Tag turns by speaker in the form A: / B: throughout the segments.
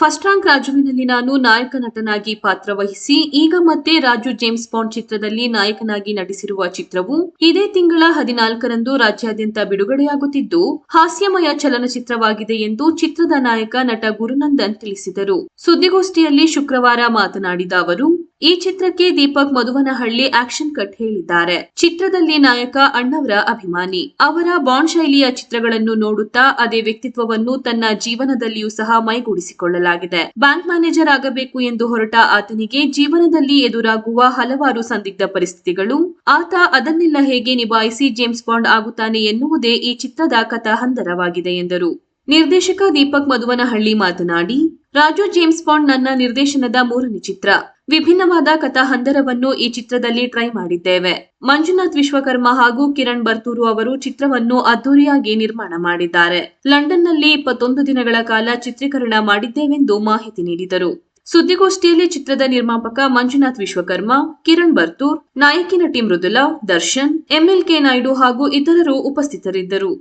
A: First rank ರಾಜುವಿನಲ್ಲಿ ನಾನು ನಾಯಕ ನಟನಾಗಿ ಪಾತ್ರ ವಹಿಸಿ, ಈಗ ಮತ್ತೆ ರಾಜು ಜೇಮ್ಸ್ ಬಾಂಡ್ ಚಿತ್ರದಲ್ಲಿ ನಾಯಕನಾಗಿ ನಟಿಸಿರುವ ಚಿತ್ರವು ಇದೇ ತಿಂಗಳ ಹದಿನಾಲ್ಕರಂದು ರಾಜ್ಯಾದ್ಯಂತ ಬಿಡುಗಡೆಯಾಗುತ್ತಿದ್ದು, ಹಾಸ್ಯಮಯ ಚಲನಚಿತ್ರವಾಗಿದೆ ಎಂದು ಚಿತ್ರದ ನಾಯಕ ನಟ ಗುರುನಂದನ್ ತಿಳಿಸಿದರು. ಸುದ್ದಿಗೋಷ್ಠಿಯಲ್ಲಿ ಶುಕ್ರವಾರ ಮಾತನಾಡಿದ ಅವರು ಈ ಚಿತ್ರಕ್ಕೆ ದೀಪಕ್ ಮಧುವನಹಳ್ಳಿ ಆಕ್ಷನ್ ಕಟ್ ಹೇಳಿದ್ದಾರೆ. ಚಿತ್ರದಲ್ಲಿ ನಾಯಕ ಅಣ್ಣವರ ಅಭಿಮಾನಿ. ಅವರ ಬಾಂಡ್ ಶೈಲಿಯ ಚಿತ್ರಗಳನ್ನು ನೋಡುತ್ತಾ ಅದೇ ವ್ಯಕ್ತಿತ್ವವನ್ನು ತನ್ನ ಜೀವನದಲ್ಲಿಯೂ ಸಹ ಮೈಗೂಡಿಸಿಕೊಳ್ಳಲಾಗಿದೆ. ಬ್ಯಾಂಕ್ ಮ್ಯಾನೇಜರ್ ಆಗಬೇಕು ಎಂದು ಹೊರಟ ಆತನಿಗೆ ಜೀವನದಲ್ಲಿ ಎದುರಾಗುವ ಹಲವಾರು ಸಂದಿಗ್ಧ ಪರಿಸ್ಥಿತಿಗಳು. ಆತ ಅದನ್ನೆಲ್ಲ ಹೇಗೆ ನಿಭಾಯಿಸಿ ಜೇಮ್ಸ್ ಬಾಂಡ್ ಆಗುತ್ತಾನೆ ಎನ್ನುವುದೇ ಈ ಚಿತ್ರದ ಕಥಾ ಹಂದರವಾಗಿದೆ ಎಂದರು. ನಿರ್ದೇಶಕ ದೀಪಕ್ ಮಧುವನಹಳ್ಳಿ ಮಾತನಾಡಿ, ರಾಜು ಜೇಮ್ಸ್ ಬಾಂಡ್ ನನ್ನ ನಿರ್ದೇಶನದ ಮೂರನೇ ಚಿತ್ರ. ವಿಭಿನ್ನವಾದ ಕಥಾ ಹಂದರವನ್ನು ಈ ಚಿತ್ರದಲ್ಲಿ ಟ್ರೈ ಮಾಡಿದ್ದೇವೆ. ಮಂಜುನಾಥ್ ವಿಶ್ವಕರ್ಮ ಹಾಗೂ ಕಿರಣ್ ಬರ್ತೂರು ಅವರು ಚಿತ್ರವನ್ನು ಅದ್ದೂರಿಯಾಗಿ ನಿರ್ಮಾಣ ಮಾಡಿದ್ದಾರೆ. ಲಂಡನ್ನಲ್ಲಿ ಇಪ್ಪತ್ತೊಂದು ದಿನಗಳ ಕಾಲ ಚಿತ್ರೀಕರಣ ಮಾಡಿದ್ದೇವೆಂದು ಮಾಹಿತಿ ನೀಡಿದರು. ಸುದ್ದಿಗೋಷ್ಠಿಯಲ್ಲಿ ಚಿತ್ರದ ನಿರ್ಮಾಪಕ ಮಂಜುನಾಥ್ ವಿಶ್ವಕರ್ಮ, ಕಿರಣ್ ಬರ್ತೂರ್, ನಾಯಕಿ ನಟಿ ಮೃದುಲಾ, ದರ್ಶನ್, ಎಂಎಲ್ಕೆ ನಾಯ್ಡು ಹಾಗೂ ಇತರರು ಉಪಸ್ಥಿತರಿದ್ದರು.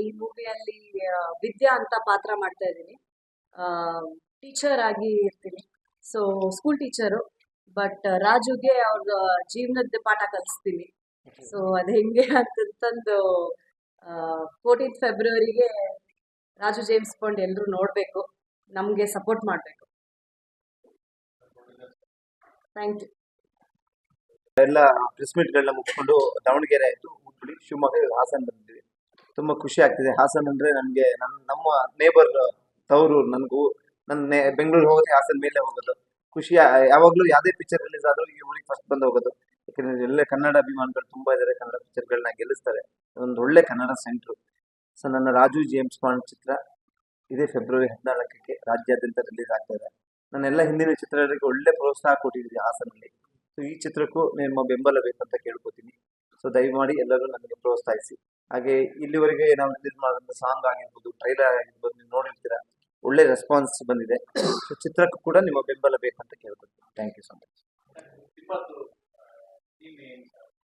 B: ಈ ಮೂವಿಯಲ್ಲಿ ವಿದ್ಯಾ ಅಂತ ಪಾತ್ರ ಮಾಡ್ತಾ ಇದ್ದೀನಿ. ಟೀಚರ್ ಆಗಿ ಇರ್ತೀನಿ. ಸೊ ಸ್ಕೂಲ್ ಟೀಚರು ಬಟ್ ರಾಜುಗೆ ಅವ್ರ ಜೀವನದ ಪಾಠ ಕಲಿಸ್ತೀನಿ. ಸೊ ಅದು ಹೆಂಗೆ ಅಂತಂದು ಫೋರ್ಟೀನ್ ಫೆಬ್ರವರಿಗೆ ರಾಜು ಜೇಮ್ಸ್ ಬಾಂಡ್ ಎಲ್ಲರೂ ನೋಡಬೇಕು. ನಮಗೆ ಸಪೋರ್ಟ್ ಮಾಡಬೇಕು. ಥ್ಯಾಂಕ್ ಯು
C: ಎಲ್ಲ ಪ್ರೆಸ್ ಮೀಟ್ಗಳನ್ನ ಮುಗಿಸ್ಕೊಂಡು ದಾವಣಗೆರೆ ಆಯಿತು ಹುಬ್ಬಳ್ಳಿ ಶಿವಮೊಗ್ಗ ಹಾಸನ ಬಂದಿದ್ವಿ ತುಂಬ ಖುಷಿ ಆಗ್ತಿದೆ. ಹಾಸನ ಅಂದರೆ ನನಗೆ ನನ್ನ ನಮ್ಮ ನೇಬರ್ ತವರು ನನಗೂ ನನ್ನ ಬೆಂಗಳೂರು ಹೋಗೋದೇ ಹಾಸನ ಮೇಲೆ ಹೋಗೋದು. ಖುಷಿ ಯಾವಾಗಲೂ ಯಾವುದೇ ಪಿಕ್ಚರ್ ರಿಲೀಸ್ ಆದರೂ ಈ ಊರಿಗೆ ಫಸ್ಟ್ ಬಂದು ಹೋಗೋದು. ಯಾಕಂದ್ರೆ ಎಲ್ಲ ಕನ್ನಡ ಅಭಿಮಾನಿಗಳು ತುಂಬ ಇದ್ದಾರೆ ಕನ್ನಡ ಪಿಕ್ಚರ್ಗಳನ್ನ ಗೆಲ್ಲಿಸ್ತಾರೆ. ಒಂದು ಒಳ್ಳೆ ಕನ್ನಡ ಸೆಂಟ್ರು ಸೊ ನನ್ನ ರಾಜು ಜೇಮ್ಸ್ ಬಾಂಡ್ ಚಿತ್ರ ಇದೇ ಫೆಬ್ರವರಿ ಹದಿನಾಲ್ಕಕ್ಕೆ ರಾಜ್ಯಾದ್ಯಂತ ರಿಲೀಸ್ ಆಗ್ತಾ ಇದೆ. ನನ್ನೆಲ್ಲ ಹಿಂದಿನ ಚಿತ್ರಗಳಿಗೆ ಒಳ್ಳೆ ಪ್ರೋತ್ಸಾಹ ಕೊಟ್ಟಿದ್ದೀವಿ ಹಾಸನಲ್ಲಿ ಸೊ ಈ ಚಿತ್ರಕ್ಕೂ ನಿಮ್ಮ ಬೆಂಬಲ ಬೇಕಂತ ಕೇಳ್ಕೊತೀನಿ. ಸೊ ದಯಮಾಡಿ ಎಲ್ಲರೂ ನನಗೆ ಪ್ರೋತ್ಸಾಹಿಸಿ. ಹಾಗೆ ಇಲ್ಲಿವರೆಗೆ ನಾವು ರಿಲೀಸ್ ಮಾಡಿದಂಥ ಸಾಂಗ್ ಆಗಿರ್ಬೋದು ಟ್ರೈಲರ್ ಆಗಿರ್ಬೋದು, ನೀವು ನೋಡಿರ್ತೀರ? ಒಳ್ಳೆ ರೆಸ್ಪಾನ್ಸ್ ಬಂದಿದೆ. ಸೊ ಚಿತ್ರಕ್ಕೂ ಕೂಡ ನಿಮ್ಮ ಬೆಂಬಲ ಬೇಕಂತ ಕೇಳ್ಕೊಳ್ತೀನಿ. Thank you so much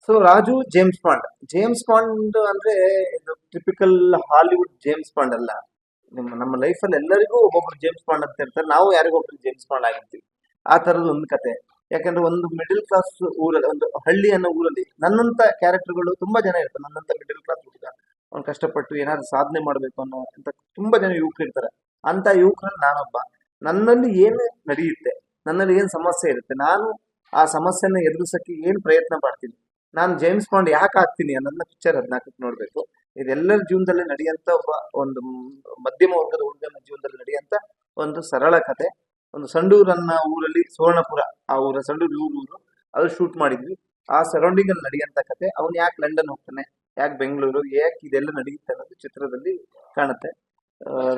C: so Raju James Bond James Bond ಅಂದ್ರೆ ಟಿಪಿಕಲ್ ಹಾಲಿವುಡ್ ಜೇಮ್ಸ್ ಪಾಂಡ್ ಅಲ್ಲ. ನಿಮ್ಮ, ನಮ್ಮ ಲೈಫಲ್ಲಿ ಎಲ್ಲರಿಗೂ ಒಬ್ಬೊಬ್ರು ಜೇಮ್ಸ್ ಪಾಂಡ್ ಅಂತ ಇರ್ತಾರೆ. ನಾವು ಯಾರಿಗೊಬ್ರು ಜೇಮ್ಸ್ ಪಾಂಡ್ ಆಗಿರ್ತೀವಿ. ಆ ಥರದ ಒಂದು ಕತೆ. ಯಾಕಂದ್ರೆ ಒಂದು ಮಿಡಿಲ್ ಕ್ಲಾಸ್ ಊರಲ್ಲಿ, ಒಂದು ಹಳ್ಳಿ ಅನ್ನೋ ಊರಲ್ಲಿ ನನ್ನಂತ ಕ್ಯಾರೆಕ್ಟರ್ಗಳು ತುಂಬಾ ಜನ ಇರ್ತಾರೆ. ನನ್ನಂತ ಮಿಡಿಲ್ ಕ್ಲಾಸ್ ಹುಡುಗ. ಅವ್ನು ಕಷ್ಟಪಟ್ಟು ಏನಾದ್ರು ಸಾಧನೆ ಮಾಡಬೇಕು ಅನ್ನೋ ಅಂತ ತುಂಬಾ ಜನ ಯುವಕರು ಇರ್ತಾರೆ. ಅಂತ ಯುವಕರಲ್ಲಿ ನಾನೊಬ್ಬ, ನನ್ನಲ್ಲಿ ಏನು ನಡೆಯುತ್ತೆ, ನನ್ನಲ್ಲಿ ಏನು ಸಮಸ್ಯೆ ಇರುತ್ತೆ, ನಾನು ಆ ಸಮಸ್ಯೆನ ಎದುರಿಸಕ್ಕೆ ಏನು ಪ್ರಯತ್ನ ಮಾಡ್ತೀನಿ, ನಾನು ಜೇಮ್ಸ್ ಬಾಂಡ್ ಯಾಕೆ ಆಗ್ತೀನಿ ಅನ್ನೋದನ್ನ ಪಿಕ್ಚರ್ ಹದಿನಾಲ್ಕಕ್ಕೆ ನೋಡಬೇಕು. ಇದೆಲ್ಲರ ಜೀವನದಲ್ಲಿ ನಡೆಯಂತ ಒಬ್ಬ, ಒಂದು ಮಧ್ಯಮ ವರ್ಗದ ಹುಡುಗನ ಜೀವನದಲ್ಲಿ ನಡೆಯಂತ ಒಂದು ಸರಳ ಕತೆ. ಒಂದು ಸಂಡೂರನ್ನ ಊರಲ್ಲಿ ಸುವರ್ಣಪುರ, ಆ ಊರ ಸಂಡೂರು ಊರು ಅದು ಶೂಟ್ ಮಾಡಿದ್ವಿ. ಆ ಸರೌಂಡಿಂಗ್ ಅಲ್ಲಿ ನಡೆಯಂತ ಕತೆ, ಅವನು ಯಾಕೆ ಲಂಡನ್ ಹೋಗ್ತಾನೆ, ಯಾಕೆ ಬೆಂಗಳೂರು, ಯಾಕೆ ಇದೆಲ್ಲ ನಡೆಯುತ್ತೆ ಅನ್ನೋದು ಚಿತ್ರದಲ್ಲಿ ಕಾಣುತ್ತೆ.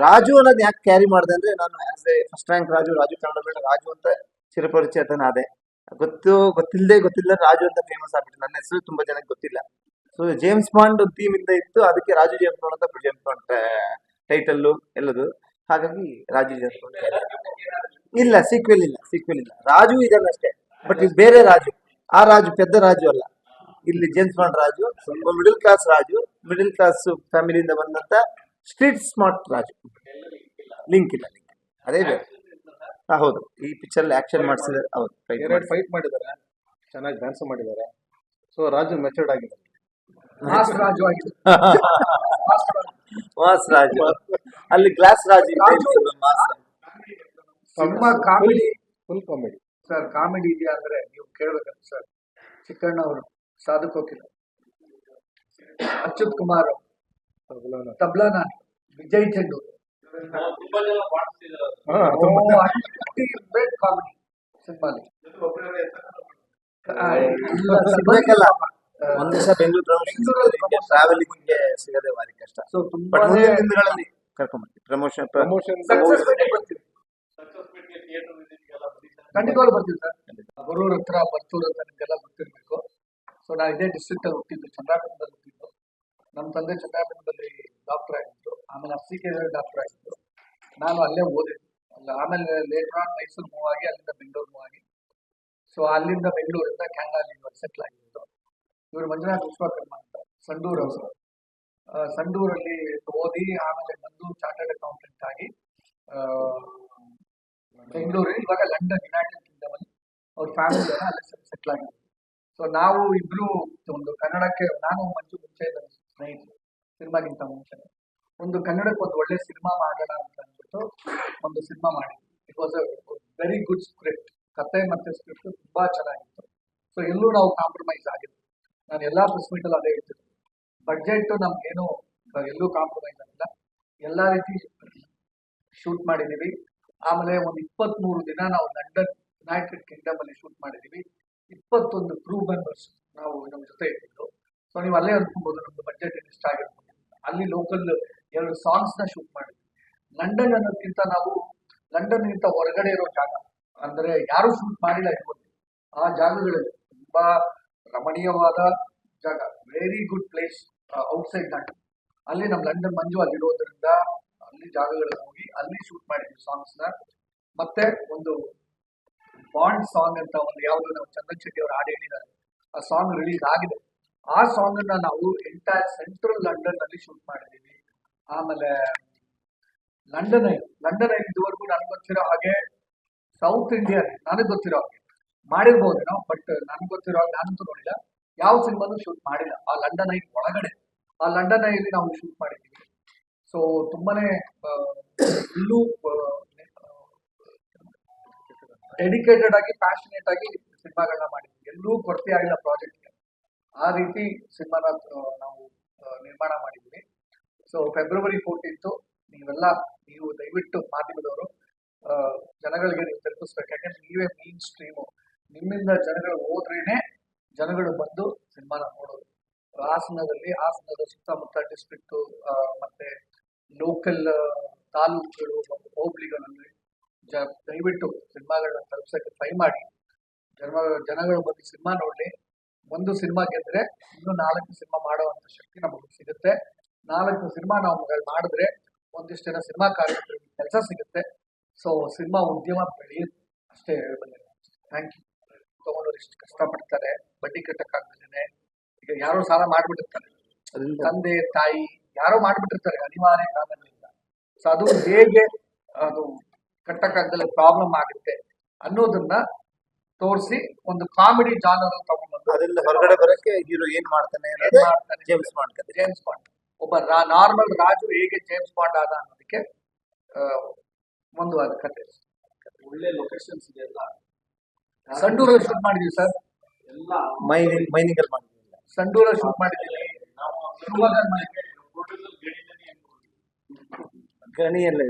C: ರಾಜು ಅನ್ನೋದು ಯಾಕೆ ಕ್ಯಾರಿ ಮಾಡಿದೆ ಅಂದ್ರೆ ನಾನು as a first rank Raju Raju Kannada ಬೇಡ ರಾಜು ಅಂತ ಚಿರಪರಿಚಿತನಾದೆ ಗೊತ್ತು ಗೊತ್ತಿಲ್ಲದೆ ಗೊತ್ತಿಲ್ಲ, ರಾಜು ಅಂತ ಫೇಮಸ್ ಆಗ್ಬಿಟ್ಟು ನನ್ನ ಹೆಸರು ತುಂಬಾ ಜನಕ್ಕೆ ಗೊತ್ತಿಲ್ಲ. ಸೊ ಜೇಮ್ಸ್ ಬಾಂಡ್ ಥೀಮ್ ಇಂದ ಇತ್ತು. ಅದಕ್ಕೆ ರಾಜು ಜೇಮ್ಸ್ ಬಾಂಡ್ ಅಂತ ಜೇಮ್ಸ್ ಬಾಂಡ್ ಟೈಟಲ್ಲು ಎಲ್ಲದು. ಹಾಗಾಗಿ ರಾಜು ಜೇಮ್ಸ್ ಬಾಂಡ್ ಇಲ್ಲ ಸೀಕ್ವೆಲ್ ಇಲ್ಲ ಸೀಕ್ವೆಲ್ ಇಲ್ಲ. ರಾಜು ಇದನ್ನ ಅಷ್ಟೇ. ಬಟ್ ಇದು ಬೇರೆ ರಾಜು. ಆ ರಾಜು ಪೆದ್ದ ರಾಜು ಅಲ್ಲ. ಇಲ್ಲಿ James Bond Raju middle class Raju middle class ಫ್ಯಾಮಿಲಿಯಿಂದ ಬಂದಂತ ಸ್ಟ್ರೀಟ್ ಸ್ಮಾರ್ಟ್ ರಾಜು ಲಿಂಕ್ ಇಲ್ಲ. ಲಿಂಕ್ ಅದೇ ಬೇರೆ ಹಾ, ಹೌದು. ಈ ಪಿಕ್ಚರ್ ಆಕ್ಷನ್ ಮಾಡಿಸಿದ್ರೆ ಹೌದು fight
D: ಎರಡು
C: ಮಾಡ್ಸಿದ್ದಾರೆ.
D: ಫೈಟ್ ಮಾಡಿದ್ದಾರೆ. ಚೆನ್ನಾಗಿ ಡ್ಯಾನ್ಸ್ ಮಾಡಿದ್ದಾರೆ. ಸೊ ರಾಜು ಮೆಚೂರ್ಡ್ ಆಗಿದ್ದಾರೆ
B: ಮಾಸ್ ರಾಜು ಆಗಿದೆ.
C: ಮಾಸ್ ರಾಜು. ಅಲ್ಲಿ ಗ್ಲಾಸ್ ರಾಜು ಇದೆ, ಇಲ್ಲಿ ಸ್ವಲ್ಪ mass Raju.
E: Cinema comedy.
D: Full comedy
E: sir comedy ಇದೆಯಾ ಅಂದ್ರೆ ನೀವು ಕೇಳ್ಬೇಕಂತ ಸರ್ ಚಿಕ್ಕಣ್ಣ ಅವರು ಸಾಧು ಹೋಗಿಲ್ಲ ಅಚ್ಯುತ್ ಕುಮಾರ್ ತಬ್ಲಾ ನಾನು ವಿಜಯ್ ಚಂದು ಗ್ರೇಟ್ ಕಾಮಿಡಿ ಸಿನಿಮಾಲಿ
C: ಸಿಗ್ಬೇಕಲ್ಲ. ಒಂದ್ ದಿವಸ ಬೆಂಗಳೂರು ಟ್ರಾವೆಲಿಂಗ್ ಸಿಗದೆ ಭಾರಿ ಕಷ್ಟ
E: ಸೊ
C: ತುಂಬಾ ದಿನಗಳಲ್ಲಿ ಕರ್ಕೊಂಡ್ಬರ್ತೀವಿ ಪ್ರಮೋಷನ್
D: ಪ್ರಮೋಷನ್
E: ಖಂಡಿತವಾಗ್ಲೂ ಬರ್ತೀವಿ ಸರ್. ಬರೂರ್ ಹತ್ರ ಬರ್ತೂರ್ ಅಂತ ನಿಮ್ಗೆಲ್ಲ ಗೊತ್ತಿರ್ಬೇಕು. ಸೊ ನಾ ಇದೇ ಡಿಸ್ಟ್ರಿಕ್ಟ್ ಅಲ್ಲಿ ಹುಟ್ಟಿದ್ದು ಚಂದ್ರಾಪುರದಲ್ಲಿ ಹುಟ್ಟಿದ್ದು. ನಮ್ಮ ತಂದೆ ಚಂದ್ರಾಪುರದಲ್ಲಿ ಡಾಕ್ಟರ್ ಆಗಿದ್ರು, ಆಮೇಲೆ ಅರ್ಸಿಕೆರೆ ಡಾಕ್ಟರ್ ಆಗಿದ್ರು. ನಾನು ಅಲ್ಲೇ ಓದಿದ್ದು ಅಲ್ಲ, ಆಮೇಲೆ ಲೇಟರ್ ಆನ್ ಮೈಸೂರು ಮೂವ್ ಆಗಿ, ಅಲ್ಲಿಂದ ಬೆಂಗಳೂರು ಮೂವ್ ಆಗಿ. ಸೊ ಅಲ್ಲಿಂದ ಬೆಂಗಳೂರಿಂದ ಕ್ಯಾನಡಾ ಯೂನಿವರ್ಸಿಟಿ ಸೆಟ್ಲ್ ಇವರು ಮಂಜುನಾಥ್ ವಿಶ್ವಕರ್ಮ ಅಂತ, ಸಂಡೂರು ಅವರು. ಸಂಡೂರಲ್ಲಿ ಓದಿ, ಆಮೇಲೆ ಬಂದು ಚಾರ್ಟರ್ಡ್ ಅಕೌಂಟೆಂಟ್ ಆಗಿ ಬೆಂಗಳೂರು ಇವಾಗ ಲಂಡನ್ ಯುನೈಟೆಡ್ ಕಿಂಗ್ಡಮ್ ಅಲ್ಲಿ ಅವ್ರ ಫ್ಯಾಮಿಲಿ ಅಲ್ಲಿ ಸೆಟ್ಲ್ ಆಗಿದೆ ಸೊ ನಾವು ಇಬ್ರು ಒಂದು ಕನ್ನಡಕ್ಕೆ, ನಾನು ಮಂಜು ಮುಂಚೆ ಸ್ನೇಹಿತರು ಸಿನಿಮಾಗಿಂತ ಮುಂಚೆ. ಒಂದು ಕನ್ನಡಕ್ಕೆ ಒಂದು ಒಳ್ಳೆ ಸಿನಿಮಾ ಮಾಡೋಣ ಅಂತ ಅಂದ್ಬಿಟ್ಟು ಒಂದು ಸಿನಿಮಾ ಮಾಡಿ it was a very good script ಕತೆ ಮತ್ತೆ ಸ್ಕ್ರಿಪ್ಟ್ ತುಂಬಾ ಚೆನ್ನಾಗಿತ್ತು. ಸೊ ಎಲ್ಲೂ ನಾವು ಕಾಂಪ್ರಮೈಸ್ ಆಗಿಲ್ಲ. ನಾನು ಎಲ್ಲಾ ಪ್ರೆಸ್ ಮೀಟಲ್ಲಿ ಅದೇ ಹೇಳ್ತಿದ್ದೆ. ಬಡ್ಜೆಟ್ ನಮ್ಗೇನು ಎಲ್ಲೂ ಕಾಂಪ್ರಮೈಸ್ ಆಗಿಲ್ಲ. ಎಲ್ಲಾ ರೀತಿ ಶೂಟ್ ಮಾಡಿದೀವಿ. ಆಮೇಲೆ ಒಂದು ಇಪ್ಪತ್ಮೂರು ದಿನ ನಾವು ಲಂಡನ್ ಯುನೈಟೆಡ್ ಕಿಂಗ್ಡಮ್ ಅಲ್ಲಿ ಶೂಟ್ ಮಾಡಿದೀವಿ. ಇಪ್ಪತ್ತೊಂದು ಕ್ರೂ ಮೆಂಬರ್ಸ್ ನಾವು ನಮ್ಮ ಜೊತೆ ಇದ್ದಿದ್ದು. ಸೊ ನೀವು ಅಲ್ಲೇ ಅನ್ಕೊಬಹುದು ನಮ್ದು ಎಷ್ಟು ಆಗಿರ್ಬೋದು. ಅಲ್ಲಿ ಲೋಕಲ್ ಎರಡು ಸಾಂಗ್ಸ್ನ ಶೂಟ್ ಮಾಡಿದ್ವಿ. ಲಂಡನ್ ಅನ್ನೋದಕ್ಕಿಂತ ನಾವು ಲಂಡನ್ ಗಿಂತ ಹೊರಗಡೆ ಇರೋ ಜಾಗ. ಅಂದ್ರೆ ಯಾರು ಶೂಟ್ ಮಾಡಿಲ್ಲ ಇರ್ಬೋದು ಆ ಜಾಗಗಳಲ್ಲಿ ತುಂಬಾ ರಮಣೀಯವಾದ ಜಾಗ. Very good place outside London ಅಲ್ಲಿ ನಮ್ ಲಂಡನ್ ಮಂಜು ಅಲ್ಲಿರೋದ್ರಿಂದ ಅಲ್ಲಿ ಜಾಗಗಳಿಗೆ ಹೋಗಿ ಅಲ್ಲಿ ಶೂಟ್ ಮಾಡಿದ್ವಿ ಸಾಂಗ್ಸ್ನ. ಮತ್ತೆ ಒಂದು ಬಾಂಡ್ ಸಾಂಗ್ ಅಂತ ಒಂದು ಯಾವ್ದು ನಾವು ಚಂದನ್ ಶೆಟ್ಟಿ ಅವರು ಹಾಡು ಹೇಳಿದ್ದಾರೆ. ಆ ಸಾಂಗ್ ರಿಲೀಸ್ ಆಗಿದೆ. ಆ ಸಾಂಗ್ ಅನ್ನ ನಾವು ಎಂಟೈರ್ ಸೆಂಟ್ರಲ್ ಲಂಡನ್ನಲ್ಲಿ ಶೂಟ್ ಮಾಡಿದೀವಿ. ಆಮೇಲೆ ಲಂಡನ್ ಐ ಲಂಡನ್ ಐ ಇದುವರೆಗೂ ನನ್ಗೆ ಗೊತ್ತಿರೋ ಹಾಗೆ ಸೌತ್ ಇಂಡಿಯಾ ನನಗೆ ಗೊತ್ತಿರೋ ಹಾಗೆ. ಮಾಡಿರ್ಬೋದೇನೋ ಬಟ್ ನನ್ಗೆ ಗೊತ್ತಿರೋ ಹಾಗೆ ನಾನಂತೂ ನೋಡಿಲ್ಲ. ಯಾವ ಸಿನಿಮಾನು ಶೂಟ್ ಮಾಡಿಲ್ಲ. ಆ ಲಂಡನ್ ಐ ಒಳಗಡೆ. ಆ ಲಂಡನ್ ಐಲಿ ನಾವು ಶೂಟ್ ಮಾಡಿದ್ದೀವಿ ಸೊ ತುಂಬಾನೇ ಇಲ್ಲೂ ಡೆಡಿಕೇಟೆಡ್ ಆಗಿ ಪ್ಯಾಷನೇಟ್ ಆಗಿ ಸಿನಿಮಾಗಳನ್ನ ಮಾಡಿದ್ವಿ. ಎಲ್ಲೂ ಕೊರತೆ ಆಗಿಲ್ಲ ಪ್ರಾಜೆಕ್ಟ್ಗೆ ಆ ರೀತಿ ಸಿನಿಮಾನ ನಾವು ನಿರ್ಮಾಣ ಮಾಡಿದ್ವಿ ಸೊ ಫೆಬ್ರವರಿ ಫೋರ್ಟೀನ್ತು ನೀವೆಲ್ಲ, ನೀವು ದಯವಿಟ್ಟು ಮಾಧ್ಯಮದವರು ಜನಗಳಿಗೆ ನೀವು ತಲುಪಿಸ್ಬೇಕು ಯಾಕಂದ್ರೆ ನೀವೇ ಮೀನ್ ಸ್ಟ್ರೀಮು ನಿಮ್ಮಿಂದ ಜನಗಳು ಹೋದ್ರೇನೆ ಜನಗಳು ಬಂದು ಸಿನಿಮಾನ ನೋಡೋದು. ಹಾಸನದಲ್ಲಿ ಹಾಸನದ ಸುತ್ತಮುತ್ತ ಡಿಸ್ಟ್ರಿಕ್ಟ್ ಮತ್ತೆ ಲೋಕಲ್ ತಾಲೂಕುಗಳು ಮತ್ತು ಹೋಬಳಿಗಳಲ್ಲಿ ಜ, ದಯವಿಟ್ಟು ಸಿನಿಮಾಗಳನ್ನ ತಲುಪ್ಸಕ್ಕೆ ಟ್ರೈ ಮಾಡಿ. ಜನ ಜನಗಳು ಬಂದು ಸಿನಿಮಾ ನೋಡ್ಲಿ. ಒಂದು ಸಿನಿಮಾ ಗೆದ್ರೆ ಇನ್ನು ನಾಲ್ಕು ಸಿನಿಮಾ ಮಾಡುವಂತ ಶಕ್ತಿ ನಮಗೆ ಸಿಗುತ್ತೆ. ನಾಲ್ಕು ಸಿನಿಮಾ ನಾವು ಮಾಡಿದ್ರೆ ಒಂದಿಷ್ಟು ಜನ ಸಿನಿಮಾ ಕಾರ್ಯಕ್ರಮಕ್ಕೆ ಕೆಲಸ ಸಿಗುತ್ತೆ. ಸೊ ಸಿನಿಮಾ ಉದ್ಯಮ ಬೆಳೆಯುತ್ತೆ ಅಷ್ಟೇ ಹೇಳಬಲ್ಲೆ. ಥ್ಯಾಂಕ್ ಯು ತಗೊಂಡವ್ರು ಇಷ್ಟು ಕಷ್ಟಪಡ್ತಾರೆ. ಬಡ್ಡಿ ಕಟ್ಟಕ್ಕಾಗ್ದೇನೆ ಈಗ ಯಾರೋ ಸಾಲ ಮಾಡ್ಬಿಟ್ಟಿರ್ತಾರೆ. ತಂದೆ ತಾಯಿ ಯಾರೋ ಮಾಡ್ಬಿಟ್ಟಿರ್ತಾರೆ. ಅನಿವಾರ್ಯ ಕಾರಣಗಳಿಂದ. ಸೊ ಅದು ಹೇಗೆ ಅದು ಕಟ್ಟಕ್ಕಾಗದಲ್ಲಿ ಪ್ರಾಬ್ಲಮ್ ಆಗುತ್ತೆ ಅನ್ನೋದನ್ನ ತೋರಿಸಿ ಒಂದು ಕಾಮಿಡಿ ಜಾನರ್ ತಗೊಂಡ್ಬಂದು
C: ಅದೆಲ್ಲ ಹೊರಗಡೆ ಬರಕ್ಕೆ ಹೀರೋ ಏನ್ ಮಾಡ್ತಾನೆ
E: ಮಾಡ್ತಾನೆ?
C: ಜೇಮ್ಸ್ ಬಾಂಡ್
E: ಜೇಮ್ಸ್ ಬಾಂಡ್ ಒಬ್ಬ ನಾರ್ಮಲ್ ರಾಜು ಹೇಗೆ ಜೇಮ್ಸ್ ಬಾಂಡ್ ಆದ ಅನ್ನೋದಕ್ಕೆ ಒಂದು ಅದು ಕತೆ.
F: ಒಳ್ಳೆ ಲೊಕೇಶನ್ಸ್ ಇದೆ ಎಲ್ಲ.
E: ಸಂಡೂರಲ್ಲಿ ಶೂಟ್ ಮಾಡಿದೀವಿ ಸರ್.
F: ಎಲ್ಲ
C: ಮೈನಿಂಗ್ ಮೈನಿಂಗ್ ಅಲ್ಲಿ ಮಾಡಿದ್ವಿ
E: ಸಂಡೂರಲ್ಲಿ ಶೂಟ್
F: ಗಡಿನಲ್ಲಿ
C: ಗಣಿಯಲ್ಲಿ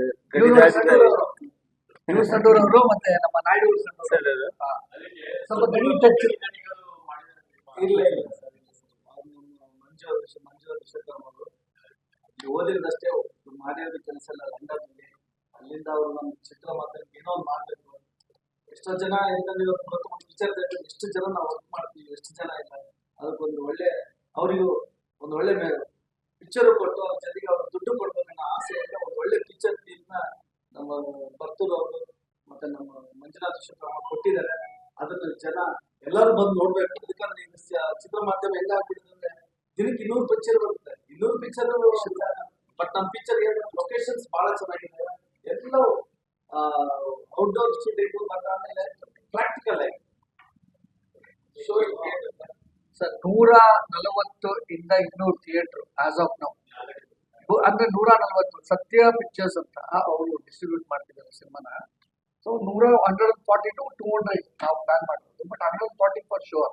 E: ಸಂಡೂರವ್ರು. ಇವ್ರು ಸಂಡೂರವರು ಮತ್ತೆ ನಮ್ಮ ನಾಯ್ಡು ಸಂಡೂರು. ಸ್ವಲ್ಪ ಗಡಿ ಟಚ್
F: ಇಲ್ಲ ಇಲ್ಲ ಸರ್ ಇಲ್ಲ ಸರ್ ಅವ್ರು ನಮ್ಮ ಮಂಜು ವಿಶ್ವಕರ್ಮ ಅವರು ಇಲ್ಲಿ ಓದಿರೋದಷ್ಟೇ ಮಾಡಿರೋದು ಕೆಲಸ ಎಲ್ಲ ಲಂಡನ್ಗೆ ಅಲ್ಲಿಂದ ಅವರು ನಮ್ಮ ಚಿತ್ರ ಮಾತ್ರ ಏನೋ ಒಂದು ಮಾಡಬೇಕು. ಎಷ್ಟೋ ಜನ ಎಂತ ಇವತ್ತು ಪ್ರಥಮ ವಿಚಾರದಲ್ಲಿ ಎಷ್ಟು ಜನ ನಾವು ವರ್ಕ್ ಮಾಡ್ತೀವಿ ಎಷ್ಟು ಜನ ಇಲ್ಲ. ಅದಕ್ಕೊಂದು ಒಳ್ಳೆ ಅವರಿಗೂ ಒಂದು ಒಳ್ಳೆ ಪಿಕ್ಚರ್ ಕೊಟ್ಟು ಅವ್ರ ಜೊತೆಗೆ ಅವ್ರು ದುಡ್ಡು ಕೊಡ್ಬೇಕು ಅನ್ನೋ ಆಸೆಯಿಂದ ಒಂದು ಒಳ್ಳೆ ಪಿಕ್ಚರ್ ಟೀಮ್ನ ನಮ್ಮ ಭಕ್ತರು ಅವರು ಮತ್ತೆ ನಮ್ಮ ಮಂಜುನಾಥ್ ವಿಶ್ವಕರ್ಮ ಕೊಟ್ಟಿದ್ದಾರೆ ಅದನ್ನ ಜನ ಎಲ್ಲರೂ ಬಂದು ನೋಡ್ಬೇಕು. ಅದಕ್ಕೆ ಚಿತ್ರ ಮಾಧ್ಯಮ ಹೆಂಗ ಆಗ್ಬಿಟ್ಟಿದೆ ದಿನಕ್ಕೆ ಇನ್ನೂರು ಪಿಕ್ಚರ್ ಬರುತ್ತೆ. ಇನ್ನೂರು ಪಿಕ್ಚರ್ ಬಟ್ ನಮ್ಮ ಪಿಕ್ಚರ್ ಲೊಕೇಶನ್ಸ್ ಬಹಳ ಚೆನ್ನಾಗಿದೆ. ಎಲ್ಲವೂ ಔಟ್ಡೋರ್ ಶೂಟಿಂಗ್ ಮತ್ತೆ ಆಮೇಲೆ ಪ್ರಾಕ್ಟಿಕಲ್ ಆಗಿ. ಸೊ
E: ಸರ್ ನೂರ ನಲವತ್ತು ಇಂದ ಇನ್ನೂರು ಥಿಯೇಟರ್ ಆಸ್ ಆಫ್ ನೌ ಅಂದ್ರೆ ನೂರ ನಲವತ್ತು ಸತ್ಯ ಪಿಕ್ಚರ್ಸ್ ಅಂತ ಅವರು ಡಿಸ್ಟ್ರಿಬ್ಯೂಟ್ ಮಾಡ್ತಿದ್ದಾರೆ ಸಿನಿಮಾನ. ಸೊ ನೂರ hundred forty to two hundred ನಾವು ಪ್ಲಾನ್ ಮಾಡ್ಬೋದು but hundred forty four shore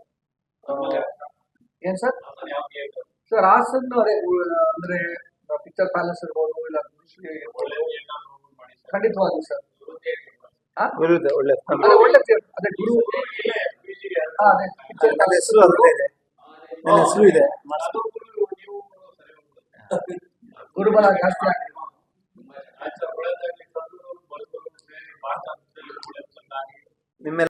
E: ಏನ್ ಸರ್? ಸರ್ ಹಾಸನ್ ಅದೇ ಅಂದ್ರೆ ಪಿಕ್ಚರ್ ಪ್ಯಾಲೇಸ್ ಇರ್ಬೋದು ಇಲ್ಲ ಖಂಡಿತವಾಗಿ ಸರ್.
C: ಒಳ್ಳೆ
E: ಅದೇ ಗುರು. ಅದೇ ಪಿಕ್ಚರ್
C: ಇದೆ. ಹೆಸರು ಇದೆ.
E: ಗುರುಬಲ ಜಾಸ್ತಿ ಆಗಿದೆ
C: me